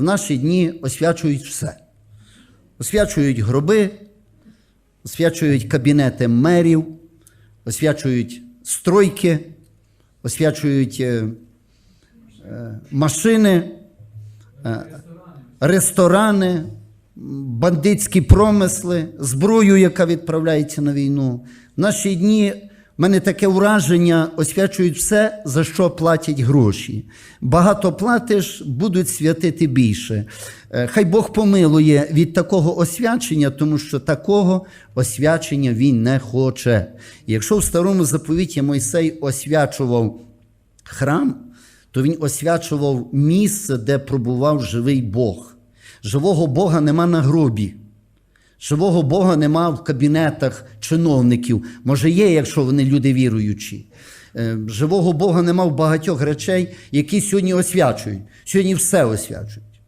в наші дні освячують все. Освячують гроби, освячують кабінети мерів, освячують стройки, освячують е, е, машини, е, ресторани, бандитські промисли, зброю, яка відправляється на війну. В наші дні в мене таке враження, освячують все, за що платять гроші. Багато платиш, будуть святити більше. Е, Хай Бог помилує від такого освячення, тому що такого освячення він не хоче. Якщо в старому заповіті Мойсей освячував храм, то він освячував місце, де пробував живий Бог. Живого Бога нема на гробі. Живого Бога нема в кабінетах чиновників. Може, є, якщо вони люди віруючі. Е, Живого Бога нема в багатьох речей, які сьогодні освячують. Сьогодні все освячують.